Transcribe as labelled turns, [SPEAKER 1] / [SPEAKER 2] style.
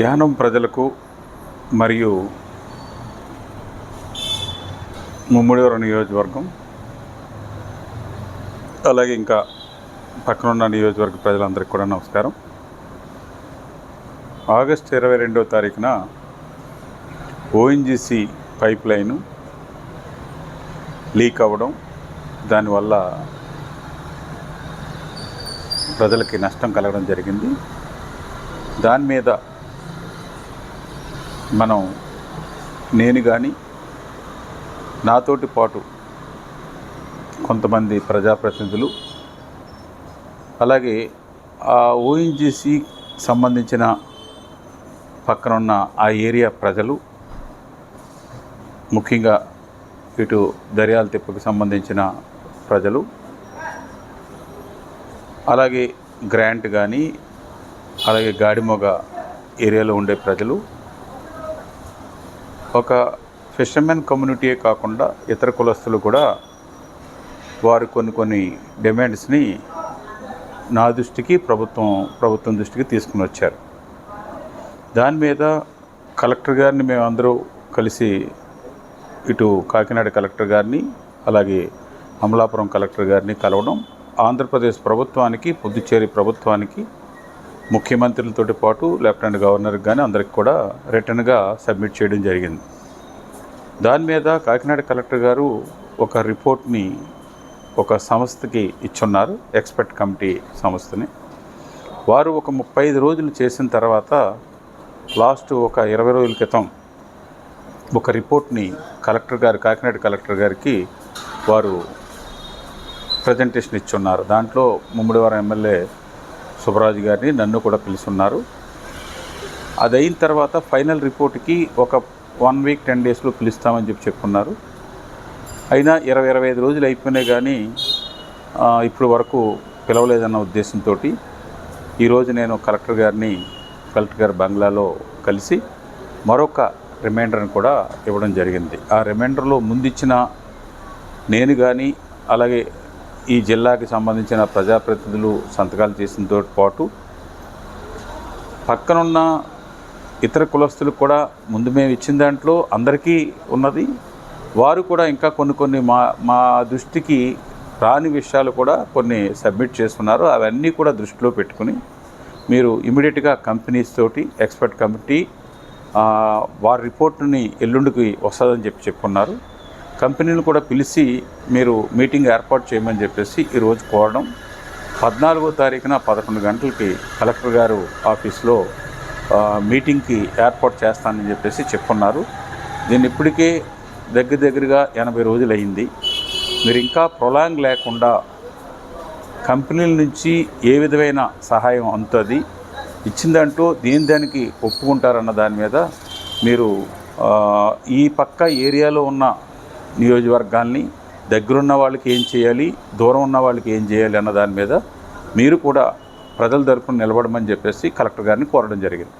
[SPEAKER 1] యానం ప్రజలకు మరియు ముమ్మడివరం నియోజకవర్గం అలాగే ఇంకా పక్కనున్న నియోజకవర్గ ప్రజలందరికీ కూడా నమస్కారం. ఆగస్ట్ ఇరవై రెండవ తారీఖున ఓఎన్జీసీ పైప్ లైను లీక్ అవ్వడం దానివల్ల ప్రజలకి నష్టం కలగడం జరిగింది. దాని మీద మనం నేను కానీ నాతోటి పాటు కొంతమంది ప్రజాప్రతినిధులు అలాగే ఆ ఓఎన్జీసీ సంబంధించిన పక్కన ఉన్న ఆ ఏరియా ప్రజలు ముఖ్యంగా ఇటు దర్యాల తిప్పకు సంబంధించిన ప్రజలు అలాగే గ్రాంట్ కానీ అలాగే గాడిమొగ ఏరియాలో ఉండే ప్రజలు ఒక ఫిషర్మెన్ కమ్యూనిటీయే కాకుండా ఇతర కులస్తులు కూడా వారు కొన్ని కొన్ని డిమాండ్స్ని నా దృష్టికి ప్రభుత్వం ప్రభుత్వం దృష్టికి తీసుకుని వచ్చారు. దాని మీద కలెక్టర్ గారిని మేమందరూ కలిసి ఇటు కాకినాడ కలెక్టర్ గారిని అలాగే అమలాపురం కలెక్టర్ గారిని కలవడం ఆంధ్రప్రదేశ్ ప్రభుత్వానికి పుదుచ్చేరి ప్రభుత్వానికి ముఖ్యమంత్రులతో పాటు లెఫ్టినెంట్ గవర్నర్కి కానీ అందరికి కూడా రిటర్న్గా సబ్మిట్ చేయడం జరిగింది. దాని మీద కాకినాడ కలెక్టర్ గారు ఒక రిపోర్ట్ని ఒక సంస్థకి ఇచ్చున్నారు ఎక్స్పర్ట్ కమిటీ సంస్థని. వారు ఒక ముప్పై ఐదు రోజులు చేసిన తర్వాత లాస్ట్ ఒక ఇరవై రోజుల క్రితం ఒక రిపోర్ట్ని కలెక్టర్ గారు కాకినాడ కలెక్టర్ గారికి వారు ప్రజెంటేషన్ ఇచ్చున్నారు. దాంట్లో ముమ్మడివారం ఎమ్మెల్యే సుబ్బరాజు గారిని నన్ను కూడా పిలుచున్నారు అది అయిన తర్వాత ఫైనల్ రిపోర్ట్కి ఒక వన్ వీక్ టెన్ డేస్లో పిలుస్తామని చెప్పి చెప్పుకున్నారు అయినా ఇరవై ఇరవై ఐదు రోజులు అయిపోయినాయి కానీ ఇప్పుడు వరకు పిలవలేదన్న ఉద్దేశంతో ఈరోజు నేను కలెక్టర్ గారిని కలెక్టర్ గారి బంగ్లాలో కలిసి మరొక రిమైండర్ని కూడా ఇవ్వడం జరిగింది. ఆ రిమైండర్లో ముందిచ్చిన నేను కానీ అలాగే ఈ జిల్లాకి సంబంధించిన ప్రజాప్రతినిధులు సంతకాలు చేసినతో పాటు పక్కనున్న ఇతర కులస్తులకు కూడా ముందు మేము ఇచ్చిన దాంట్లో అందరికీ ఉన్నది. వారు కూడా ఇంకా కొన్ని కొన్ని మా మా దృష్టికి రాని విషయాలు కూడా కొన్ని సబ్మిట్ చేస్తున్నారు. అవన్నీ కూడా దృష్టిలో పెట్టుకుని మీరు ఇమీడియట్గా కంపెనీస్ తోటి ఎక్స్పర్ట్ కమిటీ వారి రిపోర్ట్ని ఎల్లుండికి వస్తుందని చెప్పి చెప్పుకున్నారు. కంపెనీలు కూడా పిలిచి మీరు మీటింగ్ ఏర్పాటు చేయమని చెప్పేసి ఈరోజు కోరడం. పద్నాలుగో తారీఖున పదకొండు గంటలకి కలెక్టర్ గారు ఆఫీస్లో మీటింగ్కి ఏర్పాటు చేస్తానని చెప్పేసి చెప్పున్నారు. దీన్ని ఇప్పటికే దగ్గర దగ్గరగా ఎనభై రోజులు అయింది మీరు ఇంకా ప్రొలాంగ్ లేకుండా కంపెనీల నుంచి ఏ విధమైన సహాయం అందుతుంది ఇచ్చిందంటూ దేని దానికి ఒప్పుకుంటారన్న దాని మీద మీరు ఈ పక్క ఏరియాలో ఉన్న నియోజకవర్గాల్ని దగ్గరున్న వాళ్ళకి ఏం చేయాలి దూరం ఉన్న వాళ్ళకి ఏం చేయాలి అన్న దాని మీద మీరు కూడా ప్రజల తరఫున నిలబడమని చెప్పేసి కలెక్టర్ గారిని కోరడం జరిగింది.